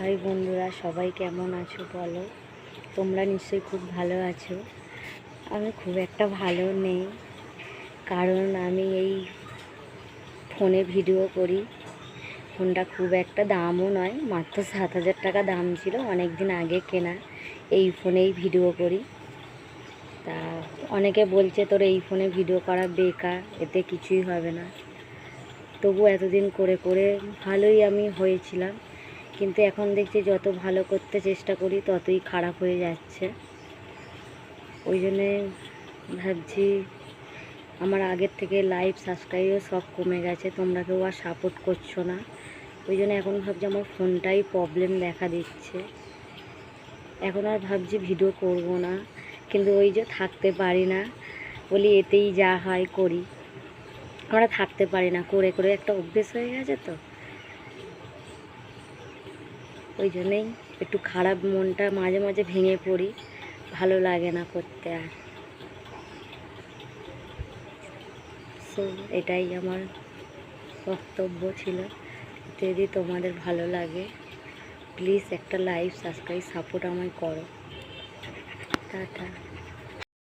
High বন্ধুরা, সবাই কেমন আছো বলো? তোমরা নিশ্চয়ই খুব ভালো আছো। আমি খুব একটা ভালো নেই, কারণ আমি এই ফোনে ভিডিও করি। ফোনটা খুব একটা দামও নয়, মাত্র সাত হাজার টাকা দাম ছিল অনেক দিন আগে কেনা, এই ফোনেই ভিডিও করি। তা অনেকে বলছে, তোর এই ফোনে ভিডিও করা বেকার, এতে কিছুই হবে না। তবু এতদিন করে করে ভালোই আমি হয়েছিলাম। কিন্তু এখন দেখছি যত ভালো করতে চেষ্টা করি, ততই খারাপ হয়ে যাচ্ছে। ওই জন্যে ভাবছি আমার আগের থেকে লাইভ সাবস্ক্রাইবও সব কমে গেছে, তোমরা কেউ আর সাপোর্ট করছ না। ওই জন্য এখন ভাবছি আমার ফোনটাই প্রবলেম দেখা দিচ্ছে। এখন আর ভাবছি ভিডিও করব না, কিন্তু ওই যে থাকতে পারি না, বলি এতেই যা হয় করি। আমরা থাকতে পারি না, করে করে একটা অভ্যেস হয়ে গেছে তো। ওই জন্যেই একটু খারাপ মনটা মাঝে মাঝে ভেঙে পড়ি। ভালো লাগে না করতে আর। সো এটাই আমার বক্তব্য ছিল। যদি তোমাদের ভালো লাগে প্লিজ একটা লাইভ সাবস্ক্রাইব সাপোর্ট আমায় করো। টাটা।